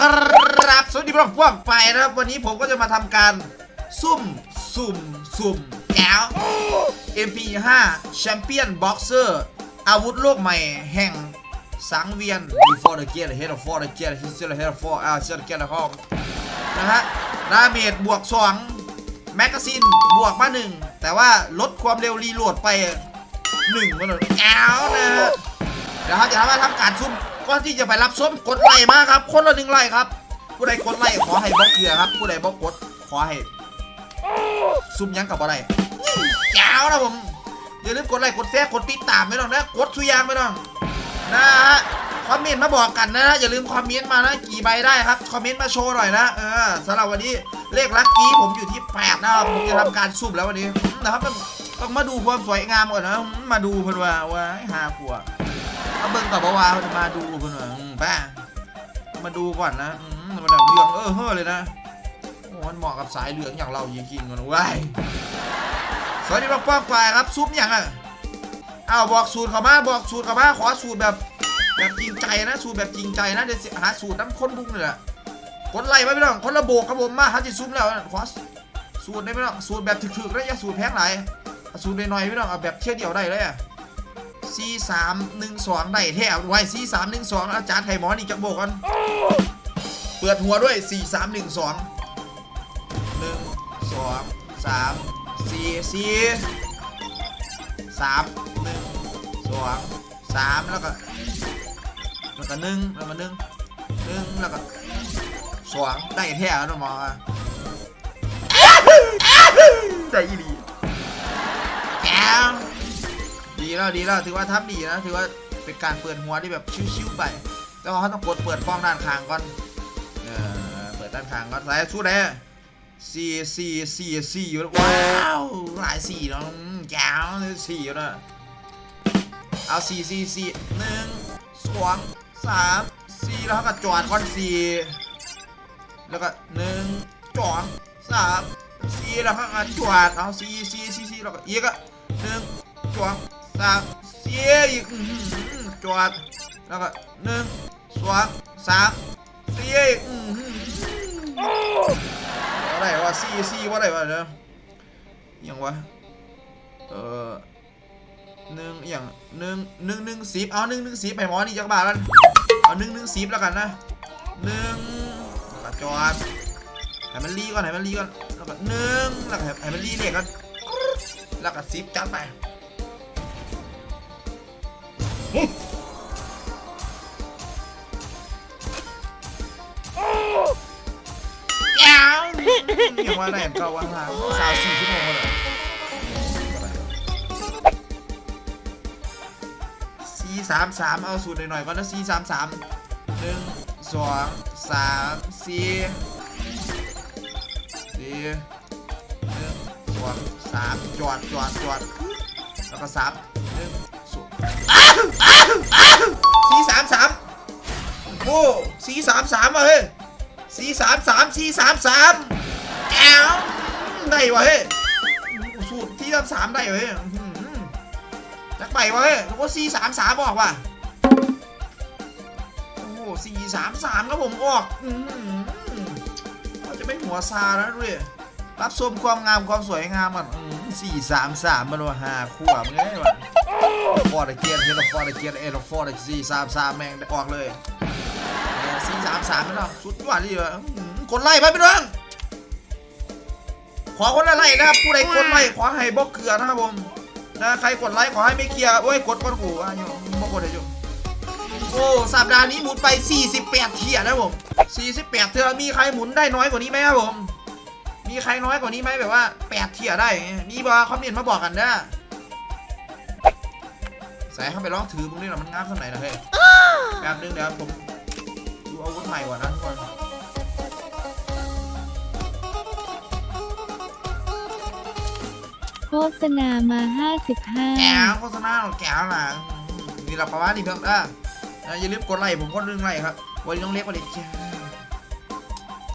ครับ สวัสดีครับพวกไปนะครับ วันนี้ผมก็จะมาทำการ ซุ่ม สุ่ม สุ่มแก้ MP5 Champion Boxer อาวุธโลกใหม่แห่งสังเวียน Before the Gear Head of For the Gear History Head of For อ่าเชื่อ Gear นะครับนะฮะดาเมจบวก2แมกกาซีนบวกมา1แต่ว่าลดความเร็วรีโหลดไป1มาหน่อยแก้วนะฮะเดี๋ยวเขาจะทำมาทำการซุ่ม ก่อนที่จะไปรับส้มกดไลค์มาครับ คนละหนึ่งไลค์ครับ ผู้ใดกดไลค์ขอให้บล็อกเกลือครับ ผู้ใดบล็อกกดขอให้ซุ่มยังกับอะไรแก้วนะผมอย่าลืมกดไลค์กดแชร์กดติดตามไม่ต้องนะกดทุยางไม่ต้องนะฮะคอมเมนต์มาบอกกันนะอย่าลืมคอมเมนต์มานะกี่ใบได้ครับคอมเมนต์มาโชว์หน่อยนะเออสำหรับวันนี้เลขลัคกี้ผมอยู่ที่แปดนะครับผมจะทำการซุ่มแล้ววันนี้นะครับต้องมาดูความสวยงามก่อนนะมาดูเพื่อนว่าว่าหาขวบ เบิ่งกับว่าเขาจะมาดูเพื่อนว่ามป้ามาดูก่อนนะมันแบบเหลืองเออเฮ้อเลยนะโอ้มันเหมาะกับสายเหลืองอย่างเราจริงๆกันว้ายสวัสดีป้องฝ่ายครับซุปอย่างอะอ้าวบอกสูตรเขามาบอกสูตรเขามาขอสูตรแบบแบบจริงใจนะสูตรแบบจริงใจนะเดี๋ยวหาสูตรน้ำข้นบุ้งเลยแหละคนไล่มาไม่ต้องคนระโบกครับผมมาฮัจิซุปแล้วขอสูตรได้ไม่ต้องสูตรแบบถึกๆแล้วอย่าสูตรแพงไหลายสูตรน้อยๆไม่ต้องเอาแบบเชี่ยเดียวได้เลยอะ สี่สามหนึ่งสองได้แท้ไว้สี่สามหนึ่งสองอาจารย์ไทยหมอนี่จะโบกกันเปิดหัวด้วยสี่สามหนึ่งสองหนึ่งสองสามสี่สี่สามหนึ่งสองสามแล้วก็แล้วก็หนึ่งแล้วก็หนึ่งหนึ่งแล้วก็สองได้แท้แล้วนะหมอได้อีดีแก้ว ดีแล้วดีแล้วถือว่าทำดีนะถือว่าเป็นการเปิดหัวที่แบบชิวๆไป แต่ว่าเขาต้องกดเปิดป้องด้านข้างก่อนเออเปิดด้านข้างก่อนสายสู้ได้สี่สี่สี่สี่อยู่แล้วว้าวหลายสี่เนาะแก้วสี่อยู่นะเอาสี่สี่สี่หนึ่งสองสามสี่แล้วก็จอดก่อนสี่แล้วก็หนึ่งสองสามสี่แล้วก็จอดเอาสี่สี่สี่สี่แล้วก็อีกอะหนึ่งจวด สามเสียอีกอื้อหือจวดแล้วก็หนึ่งสองสามเสียอีกอะไรวะสี่สี่ว่าอะไรวะเนี่ยอยังวะเออหนึ่งอย่างหนึ่งหนึ่งหนึ่งสิบเอาหนึ่งหนึ่งสิบไปหมอนี่จักบาทแล้วเอาหนึ่งหนึ่งสิบแล้วกันนะหนึ่งแล้วก็จอดให้มันรีก่อนให้มันรีก่อนแล้วก็หนึ่งแล้วก็ให้มันรีเลขกันแล้วก็สิบจัดไป ยาวยังว่าไหนเก่าวันหลังสาวสี่ชั่วโมงเลยสี่สามสามเอาสูตรหน่อยๆก่อนนะสี่สามสามหนึ่งสองสามสี่สี่หนึ่งสองสามจอดจอดจอดแล้วก็สามหนึ่ง สี่สามสามโอ้สี่สามสามอะเฮ้ยสี่สามสามสี่สามสามแอวได้วะเฮ้ยสูตรที่สามสามได้วะเฮ้ยอื้อหือจักไปวะเฮ้ยว่าสี่สามสามออกว่ะโอ้สี่สามสามครับผมออกเราจะไม่หัวซาแล้วด้วยรับชมความงามความสวยงามมันสี่สามสามมันว่าหาคู่อะมึงไงวะ ฟอร์ดเกียร์เฮลฟอร์ดเกียร์เอลฟอร์ดสี่สามสามแม่งออกเลยสี่สามสามไม่ต้องสุดยอดดีเลยคนไล่ไปพี่น้องขอคนละไล่นะครับผู้ใดกดไล่ขอให้บล็อกเกลือนะครับผมนะใครกดไลค์ขอให้ไม่เคลียร์โอ้ยกดกดกูอะโยมกดเลยโยมโอ้สัปดาห์นี้หมุนไป 48เทียนะครับผม48เทียมีใครหมุนได้น้อยกว่านี้ไหมครับผมมีใครน้อยกว่านี้ไหมแบบว่า 8 เทียได้มีบอคอมเมนต์มาบอกกันนะ ใส่เข้าไปลองถือพวกนี้หน่อยมันงามสักไหนนะเฮ้ยแป๊บนึงเดี๋ยวผมดูอาวุธใหม่ก่อนนะทุกคนโฆษณามา แกว55 โฆษณาแกวหลังนี่เราประมาณนี้เพิ่มอะอะอย่าลืมกดไลค์ผมกดเรื่องไลค์ครับวันนี้น้องเล็กวันนี้จ้า